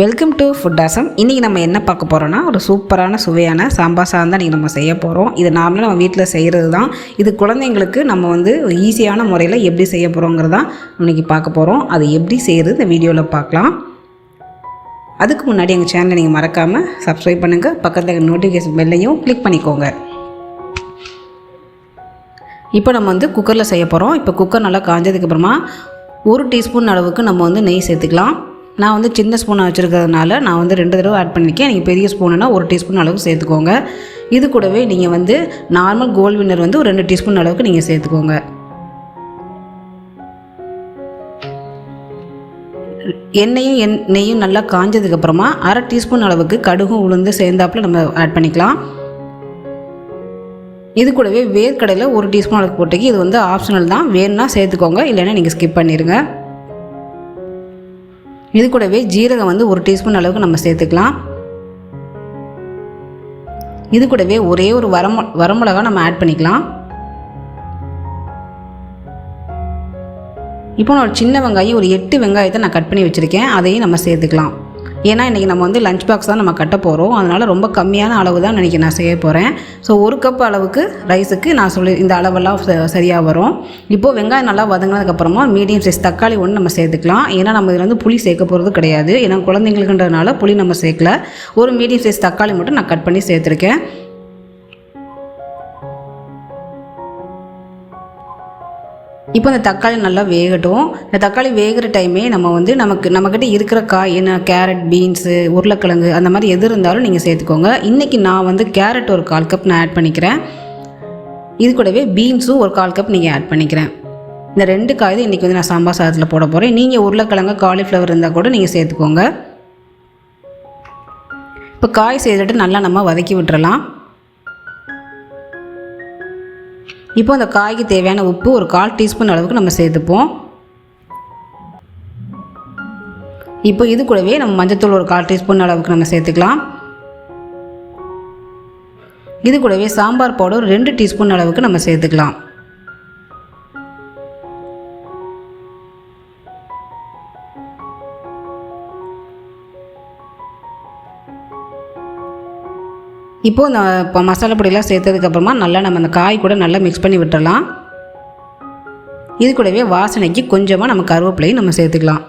Welcome to food awesome இன்றைக்கி நம்ம என்ன பார்க்க போகிறோன்னா ஒரு சூப்பரான சுவையான சாம்பார் சாதம் தான் இன்றைக்கி நம்ம செய்ய போகிறோம் இது நார்மலாக நம்ம வீட்டில் செய்கிறது தான். இது குழந்தைங்களுக்கு நம்ம வந்து ஈஸியான முறையில் எப்படி செய்ய போகிறோங்கிறதான் இன்றைக்கி பார்க்க போகிறோம் அது எப்படி செய்கிறது இந்த வீடியோவில் பார்க்கலாம். அதுக்கு முன்னாடி எங்கள் சேனலை நீங்கள் மறக்காமல் சப்ஸ்கிரைப் பண்ணுங்கள் பக்கத்தில் நோட்டிஃபிகேஷன் பெல்லையும் கிளிக் பண்ணிக்கோங்க. இப்போ நம்ம வந்து குக்கரில் செய்ய போகிறோம் இப்போ குக்கர் நல்லா காய்ஞ்சதுக்கப்புறமா ஒரு டீஸ்பூன் அளவுக்கு நம்ம வந்து நெய் சேர்த்துக்கலாம். நான் வந்து சின்ன ஸ்பூனாக வச்சுருக்கிறதுனால நான் வந்து ரெண்டு தடவை ஆட் பண்ணியிருக்கேன் நீங்கள் பெரிய ஸ்பூனுனா ஒரு டீஸ்பூன் அளவுக்கு சேர்த்துக்கோங்க. இது கூடவே நீங்கள் வந்து நார்மல் கோல்ட் வின்னர் வந்து ஒரு ரெண்டு டீஸ்பூன் அளவுக்கு நீங்கள் சேர்த்துக்கோங்க. எண்ணெயும் எண் நெய்யும் நல்லா காஞ்சதுக்கப்புறமா அரை டீஸ்பூன் அளவுக்கு கடுகும் உளுந்து சேர்ந்தாப்புல நம்ம ஆட் பண்ணிக்கலாம். இது கூடவே வேர்க்கடையில் ஒரு டீஸ்பூன் அளவுக்கு போட்டுக்கி இது வந்து ஆப்ஷனல் தான். வேணும்னா சேர்த்துக்கோங்க இல்லைன்னா நீங்கள் ஸ்கிப் பண்ணிடுங்க இது கூடவே ஜீரகம் வந்து ஒரு டீஸ்பூன் அளவுக்கு நம்ம சேர்த்துக்கலாம். இது கூடவே ஒரே ஒரு வரமு வரமிளகா நம்ம ஆட் பண்ணிக்கலாம். இப்போ நான் ஒரு சின்ன வெங்காயம் ஒரு எட்டு வெங்காயத்தை நான் கட் பண்ணி வச்சுருக்கேன். அதையும் நம்ம சேர்த்துக்கலாம். ஏன்னா இன்றைக்கி நம்ம வந்து லஞ்ச் பாக்ஸ் தான் நம்ம கட்ட போகிறோம் அதனால் ரொம்ப கம்மியான அளவு தான் இன்றைக்கி நான் செய்ய போகிறேன் ஸோ ஒரு கப் அளவுக்கு ரைஸுக்கு நான் சொல்லி இந்த அளவெல்லாம் ச- சரியாக வரும். இப்போது வெங்காயம் நல்லா வதங்கினதுக்கப்புறமா மீடியம் சைஸ் தக்காளி ஒன்று நம்ம சேர்த்துக்கலாம். ஏன்னா நம்ம இதில் வந்து புளி சேர்க்க போகிறது கிடையாது. ஏன்னா குழந்தைங்களுக்குன்றதுனால புளி நம்ம சேர்க்கல. ஒரு மீடியம் சைஸ் தக்காளி மட்டும் நான் கட் பண்ணி சேர்த்துருக்கேன். இப்போ இந்த தக்காளி நல்லா வேகட்டும். இந்த தக்காளி வேகிற டைமே நம்ம வந்து நமக்கு நம்மக்கிட்ட இருக்கிற காய் என்ன கேரட் பீன்ஸு உருளைக்கிழங்கு அந்த மாதிரி எது இருந்தாலும் நீங்கள் சேர்த்துக்கோங்க. இன்றைக்கி நான் வந்து கேரட் ஒரு கால் கப் நான் ஆட் பண்ணிக்கிறேன். இது கூடவே பீன்ஸும் ஒரு கால் கப் நீங்கள் ஆட் பண்ணிக்கிறேன். இந்த ரெண்டு காய் தான் இன்றைக்கி வந்து நான் சாம்பார் சாதத்தில் போட போகிறேன் நீங்கள் உருளைக்கிழங்கு காலிஃப்ளவர் இருந்தால் கூட நீங்கள் சேர்த்துக்கோங்க. இப்போ காய் சேர்த்துட்டு நல்லா நம்ம வதக்கி விட்டுறலாம். இப்போ அந்த காய்க்கு தேவையான உப்பு ஒரு கால் டீஸ்பூன் அளவுக்கு நம்ம சேர்த்துப்போம். இப்போ இது கூடவே நம்ம மஞ்சத்தூள் ஒரு கால் டீஸ்பூன் அளவுக்கு நம்ம சேர்த்துக்கலாம். இது கூடவே சாம்பார் பவுடர் ரெண்டு டீஸ்பூன் அளவுக்கு நம்ம சேர்த்துக்கலாம். இப்போது இந்த இப்போ மசாலா பொடியெல்லாம் சேர்த்ததுக்கப்புறமா நல்லா நம்ம அந்த காய் கூட நல்லா மிக்ஸ் பண்ணி விட்டுடலாம் இது கூடவே வாசனைக்கு கொஞ்சமாக நம்ம கருவேப்பிலையும் நம்ம சேர்த்துக்கலாம்.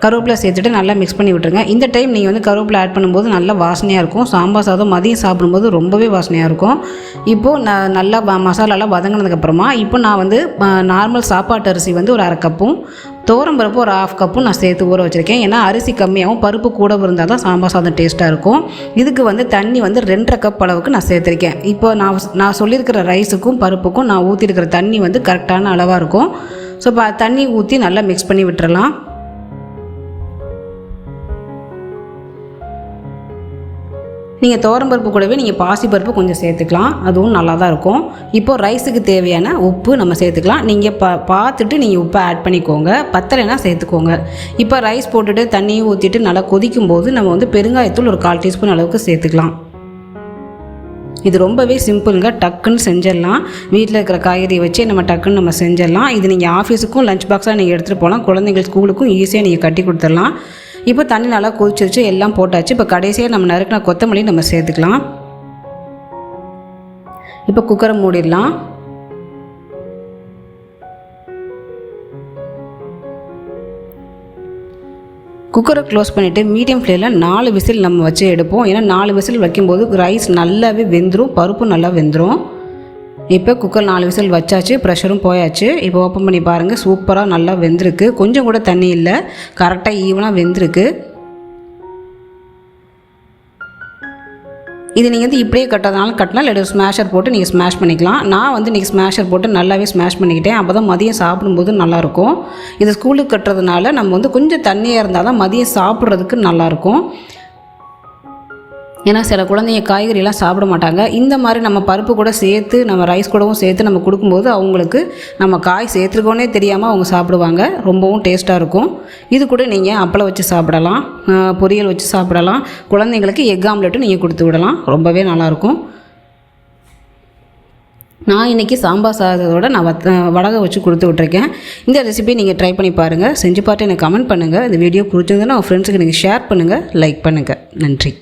கருவேப்பிலை சேர்த்துட்டு நல்லா மிக்ஸ் பண்ணி விட்டுருங்க. இந்த டைம் நீங்கள் வந்து கருவேப்பிலை ஆட் பண்ணும்போது நல்லா வாசனையாக இருக்கும். சாம்பார் சாதம் மதியம் சாப்பிடும்போது ரொம்பவே வாசனையாக இருக்கும். இப்போது நான் நல்லா வ- மசாலாலாம் வதங்கினதுக்கப்புறமா இப்போ நான் வந்து நார்மல் சாப்பாட்டு அரிசி வந்து ஒரு அரை கப்பும் பருப்பு ஒரு ஆஃப் கப்பும் நான் சேர்த்து ஊற வச்சுருக்கேன். ஏன்னா அரிசி கம்மியாகவும் பருப்பு கூட இருந்தால் தான் சாம்பார் சாதம் டேஸ்ட்டாக இருக்கும். இதுக்கு வந்து தண்ணி வந்து ரெண்டரை கப் அளவுக்கு நான் சேர்த்துருக்கேன். இப்போ நான் நான் சொல்லியிருக்கிற ரைஸுக்கும் பருப்புக்கும் நான் ஊற்றிருக்கிற தண்ணி வந்து கரெக்டான அளவாக இருக்கும். ஸோ இப்போ தண்ணி ஊற்றி நல்லா மிக்ஸ் பண்ணி விட்டுறலாம். நீங்கள் பருப்பு கூடவே நீங்கள் பாசிப்பருப்பு கொஞ்சம் சேர்த்துக்கலாம். அதுவும் நல்லா தான் இருக்கும். இப்போது ரைஸுக்கு தேவையான உப்பு நம்ம சேர்த்துக்கலாம். நீங்கள் பா பார்த்துட்டு நீங்கள் உப்பை ஆட் பண்ணிக்கோங்க. பத்தலைனா சேர்த்துக்கோங்க. இப்போ ரைஸ் போட்டுட்டு தண்ணியும் ஊற்றிட்டு நல்லா கொதிக்கும் போது நம்ம வந்து பெருங்காயத்தூள் ஒரு கால் டீஸ்பூன் அளவுக்கு சேர்த்துக்கலாம். இது ரொம்பவே சிம்பிளுங்க. டக்குன்னு செஞ்சிடலாம். வீட்டில் இருக்கிற காய்கறியை வச்சு நம்ம டக்குன்னு நம்ம செஞ்சிடலாம். இது நீங்கள் ஆஃபீஸுக்கும் லஞ்ச் பாக்ஸாக நீங்கள் எடுத்துகிட்டு போகலாம். குழந்தைங்கள் ஸ்கூலுக்கும் ஈஸியாக நீங்கள் கட்டி கொடுத்துடலாம். இப்போ தண்ணி நல்லா கொதிச்சிருச்சு எல்லாம் போட்டாச்சு. இப்போ கடைசியாக நம்ம நறுக்கின கொத்தமல்லி நம்ம சேர்த்துக்கலாம். இப்போ குக்கரை மூடிடலாம். குக்கரை க்ளோஸ் பண்ணிவிட்டு மீடியம் ஃப்ளேமில் நாலு விசில் நம்ம வச்சு எடுப்போம். ஏன்னா நாலு விசில் வைக்கும்போது ரைஸ் நல்லாவே வெந்துடும் பருப்பு நல்லா வெந்துடும் இப்போ குக்கர் நாலு விசில் வச்சாச்சு ப்ரெஷரும் போயாச்சு. இப்போ ஓப்பன் பண்ணி பாருங்கள் சூப்பராக நல்லா வெந்திருக்கு. கொஞ்சம் கூட தண்ணி இல்லை கரெக்டாக ஈவனாக வெந்திருக்கு. இது நீங்கள் வந்து இப்படியே கட்டுறதுனால கட்டினா இல்லை ஸ்மாஷர் போட்டு நீங்கள் ஸ்மாஷ் பண்ணிக்கலாம். நான் வந்து இன்றைக்கி ஸ்மாஷர் போட்டு நல்லாவே ஸ்மாஷ் பண்ணிக்கிட்டேன். அப்போ தான் மதியம் சாப்பிடும்போது நல்லாயிருக்கும். இது ஸ்கூலுக்கு கட்டுறதுனால நம்ம வந்து கொஞ்சம் தண்ணியாக இருந்தால் தான் மதியம் சாப்பிட்றதுக்கு நல்லாயிருக்கும். ஏன்னா சில குழந்தைங்க காய்கறியெல்லாம் சாப்பிட மாட்டாங்க. இந்த மாதிரி நம்ம பருப்பு கூட சேர்த்து நம்ம ரைஸ் கூடவும் சேர்த்து நம்ம கொடுக்கும்போது அவங்களுக்கு நம்ம காய் சேர்த்துருக்கோன்னே தெரியாமல் அவங்க சாப்பிடுவாங்க. ரொம்பவும் டேஸ்ட்டாக இருக்கும். இது கூட நீங்கள் அப்பளம் வச்சு சாப்பிடலாம். பொரியல் வச்சு சாப்பிடலாம். குழந்தைங்களுக்கு எக் ஆம்லெட்டும் நீங்கள் கொடுத்து விடலாம். ரொம்பவே நல்லாயிருக்கும் நான் இன்றைக்கி சாம்பார் சாதத்தோட நான் வடகை வச்சு கொடுத்து விட்ருக்கேன் இந்த ரெசிபி நீங்கள் ட்ரை பண்ணி பாருங்கள் செஞ்சு பார்த்து எனக்கு கமெண்ட் பண்ணுங்கள் இந்த வீடியோ பிடிச்சிருந்ததுன்னா உங்கள் ஃப்ரெண்ட்ஸுக்கு நீங்கள் ஷேர் பண்ணுங்கள் லைக் பண்ணுங்கள் நன்றி.